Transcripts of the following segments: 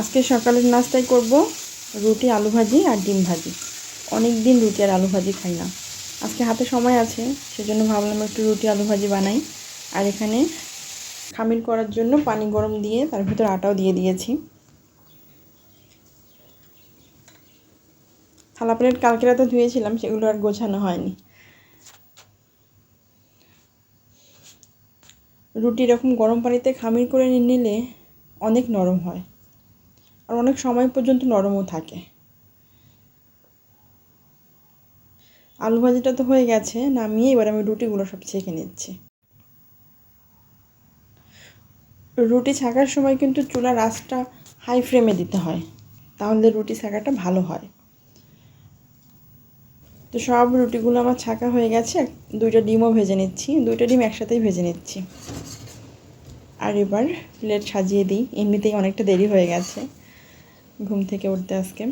আজকে সকালের নাস্তায় করব রুটি, আলু ভাজি আর ডিম ভাজি। অনেক দিন রুটি আর আলু ভাজি খাই না। আজকে হাতে সময় আছে, সেজন্য ভাবলাম একটু রুটি, আলু ভাজি বানাই। আর এখানে খামির করার জন্য পানি গরম দিয়ে তার ভিতর আটাও দিয়ে দিয়েছি। থালা প্লেট কালকে রাতে ধুয়েছিলাম, সেগুলো আর গোছানো হয়নি। রুটি এরকম গরম পানিতে খামির করে নিয়ে নিলে অনেক নরম হয়। আর অনেক সময় পর্যন্ত নরমও থাকে। আলু ভাজিটা তো হয়ে গেছে, নামিয়ে এবার আমি রুটিগুলো সব ছেঁকে নিচ্ছি। রুটি ছাকার সময় কিন্তু চুলার আঁচটা হাই ফ্লেমে দিতে হয়, তাহলে রুটি ছাকাটা ভালো হয়। তো সব রুটিগুলো আমার ছাকা হয়ে গেছে দুইটা ডিমও ভেজে নিচ্ছি, দুইটা ডিম একসাথেই ভেজে নিচ্ছি। আর এবার প্লেট সাজিয়ে দিই, এমনিতেই অনেকটা দেরি হয়ে গেছে। ঘুম থেকে উঠতে আজকে।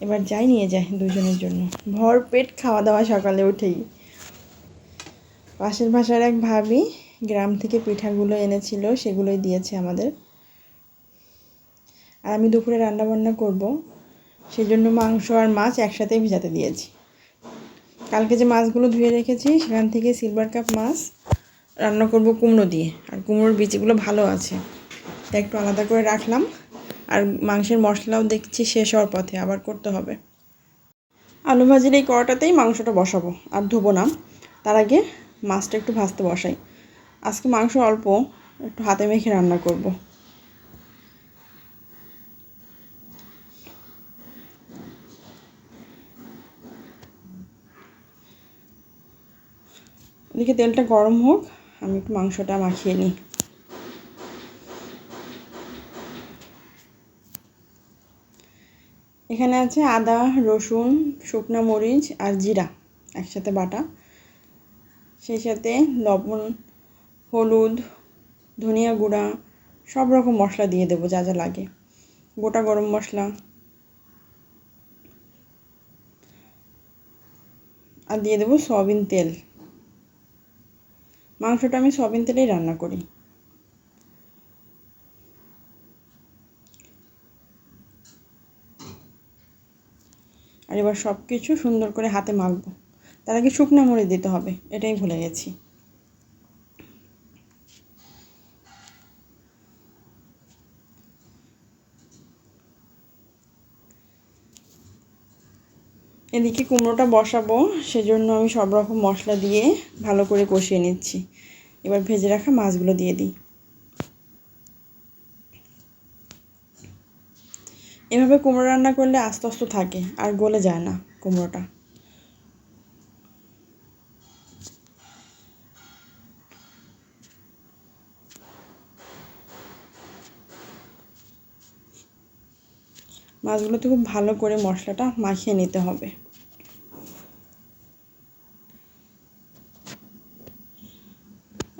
এবার যাই নিয়ে যাই দুজনের জন্য। ভর পেট খাওয়া দাওয়া সকালে উঠেই। পাশের ভাষার এক ভাবি গ্রাম থেকে পিঠাগুলো এনেছিল, সেগুলোই দিয়েছে আমাদের। আর আমি দুপুরে রান্না বান্না করব সেই জন্য মাংস আর মাছ একসাথেই ভিজাতে দিয়েছি। কালকে যে মাছগুলো ধুয়ে রেখেছি, সেখান থেকে সিলভার কাপ মাছ রান্না করব কুমড়ো দিয়ে। আর কুমড়োর বীজগুলো ভালো আছে। তাই একটু আলাদা করে রাখলাম। আর মাংসের মশলাও দেখছি শেষ হওয়ার পথে, আবার করতে হবে। আলু ভাজির এই কড়াটাতেই মাংসটা বসাবো আর ধোবো না। তার আগে মাছটা একটু ভাজতে বসাই। আজকে মাংস অল্প, একটু হাতে মেখে রান্না করব। এদিকে তেলটা গরম হোক, আমি একটু মাংসটা মাখিয়ে নিই। এখানে আছে আদা, রসুন, শুকনো মরিচ আর জিরা একসাথে বাটা। সেই সাথে লবণ, হলুদ, ধনিয়া গুঁড়া, সব রকম মশলা দিয়ে দেবো যা যা লাগে। গোটা গরম মশলা। আর দিয়ে দেবো সয়াবিন তেল। মাংসটা আমি সয়াবিন তেলেই রান্না করি। আর এবার সব কিছু সুন্দর করে হাতে মাখবো। তার আগে শুকনো মরিচ দিতে হবে, এটাই ভুলে গেছি। এদিকে কুমড়োটা বসাবো, সেজন্য আমি সব রকম মশলা দিয়ে ভালো করে কষিয়ে নিচ্ছি। এবার ভেজে রাখা মাছগুলো দিয়ে দিই। এভাবে কুমড়ো রান্না করলে আস্তে আস্তে থাকে, আর গলে যায় না কুমড়োটা। মাছগুলোতে খুব ভালো করে মশলাটা মাখিয়ে নিতে হবে।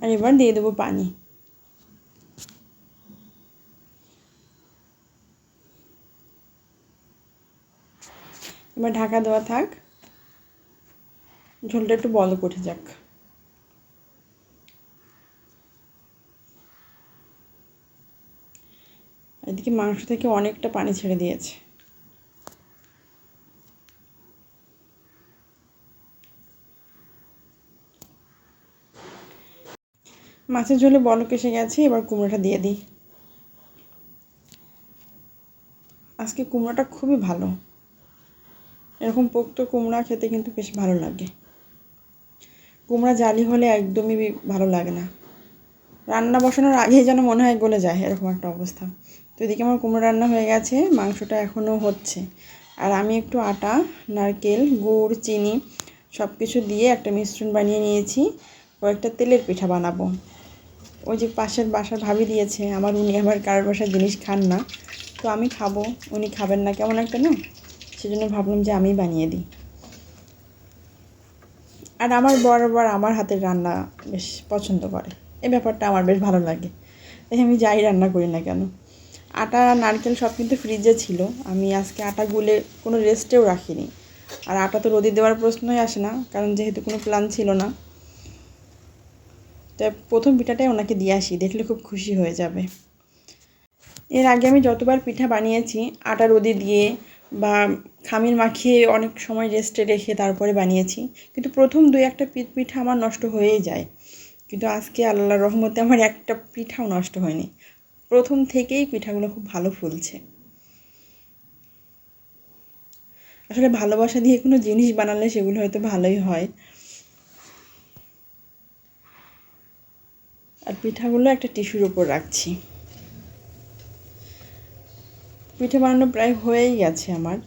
আর এবার দিয়ে দেবো পানি। এবার ঢাকা দেওয়া থাক। ঝোলটা একটু বল করে যাক। এদিকে মাংস থেকে অনেকটা পানি ছেড়ে দিয়েছে। মাছের ঝোলে বলক এসে গেছে, এবার কুমড়োটা দিয়ে দিই। আজকে কুমড়োটা খুবই ভালো। এরকম পোক্ত কুমড়া খেতে কিন্তু বেশ ভালো লাগে। কুমড়া জালি হলে একদমই ভালো লাগে না। রান্না বসানোর আগেই যেন মনে হয় গলে যায়, এরকম একটা অবস্থা। তো এদিকে আমার কুমড়ো রান্না হয়ে গেছে, মাংসটা এখনও হচ্ছে। আর আমি একটু আটা, নারকেল, গুড়, চিনি সব কিছু দিয়ে একটা মিশ্রণ বানিয়ে নিয়েছি। কয়েকটা তেলের পিঠা বানাবো। ওই যে পাশের বাসার ভাবি দিয়েছে, আমার উনি আবার কারোর বাসার জিনিস খান না। তো আমি খাব, উনি খাবেন না, কেমন একটা না? সেজন্য ভাবলাম যে আমি বানিয়ে দিই। আর আমার বরাবর আমার হাতের রান্না বেশ পছন্দ করে। এই ব্যাপারটা আমার বেশ ভালো লাগে। তাই আমি যাই রান্না করি না কেন। আটা, নারকেল সব কিন্তু ফ্রিজে ছিল। আমি আজকে আটা গুলে কোনো রেস্টেও রাখিনি। আর আটা তো রোদি দেওয়ার প্রশ্নই আসে না, কারণ যেহেতু কোনো প্ল্যান ছিল না। তাই প্রথম পিঠাটাই ওনাকে দিয়ে আসি, দেখলে খুব খুশি হয়ে যাবে। এর আগে আমি যতবার পিঠা বানিয়েছি, আটা রোদে দিয়ে বা খামির মাখিয়ে অনেক সময় রেস্টে রেখে তারপরে বানিয়েছি। কিন্তু প্রথম দুই একটা পিঠ পিঠা আমার নষ্ট হয়েই যায়। কিন্তু আজকে আল্লাহ রহমতে আমার একটা পিঠাও নষ্ট হয়নি। প্রথম থেকেই পিঠাগুলো খুব ভালো ফুলছে। আসলে ভালোবাসা দিয়ে কোনো জিনিস বানালে সেগুলো হয়তো ভালোই হয়। আর পিঠাগুলো একটা টিস্যুর উপর রাখছি। পিঠে বানানো প্রায় হয়েই গেছে আমার।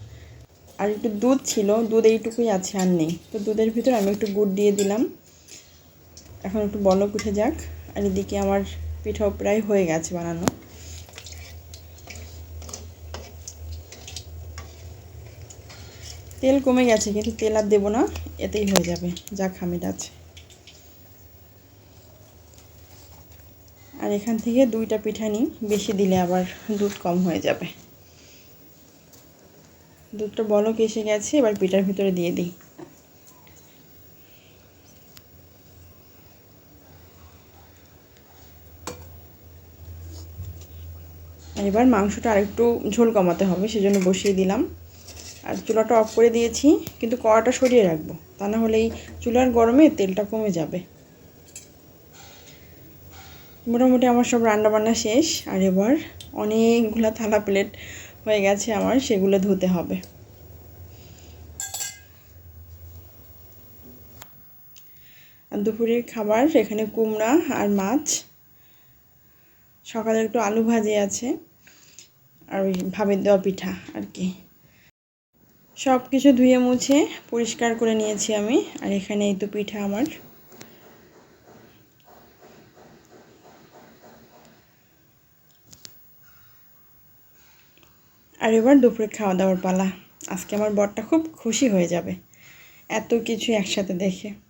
আর একটু দুধ ছিল, দুধ এইটুকুই আছে আর নেই। তো দুধের ভিতর আমি একটু গুড় দিয়ে দিলাম। এখন একটু বলক উঠে যাক। আর এদিকে আমার পিঠাও প্রায় হয়ে গেছে বানানো। তেল কমে গেছে, কিন্তু তেল আর দেবো না। এতেই হয়ে যাবে। যা খামির আছে আর এখান থেকে দুইটা পিঠা নিই। বেশি দিলে আবার দুধ কম হয়ে যাবে। দুধটা বলক এসে গেছে, এবার পিঠার ভিতরে দিয়ে দিই। এবার মাংসটা আরেকটু ঝোল কমাতে হবে, সেজন্য বসিয়ে দিলাম। আর চুলাটা অফ করে দিয়েছি, কিন্তু কড়াটা সরিয়ে রাখব, তা না হলে এই চুলার গরমে তেলটা কমে যাবে। মোটামুটি আমার সব রান্নাবান্না শেষ, আর এবার অনেকগুলো থালা প্লেট হয়ে গেছে আমার, সেগুলো ধুতে হবে। দুপুরের খাবার, এখানে কুমড়া আর মাছ। সকালে একটু আলু ভাজি আছে, আর ওই ভাবের দেওয়া পিঠা আর কি। সব কিছু ধুয়ে মুছে, পরিষ্কার করে নিয়েছি আমি, আর এখানে এই তো পিঠা আমার। আর এবার দুপুরে খাওয়া দাওয়ার পালা। আজকে আমার বরটা খুব খুশি হয়ে যাবে। এত কিছু একসাথে দেখে।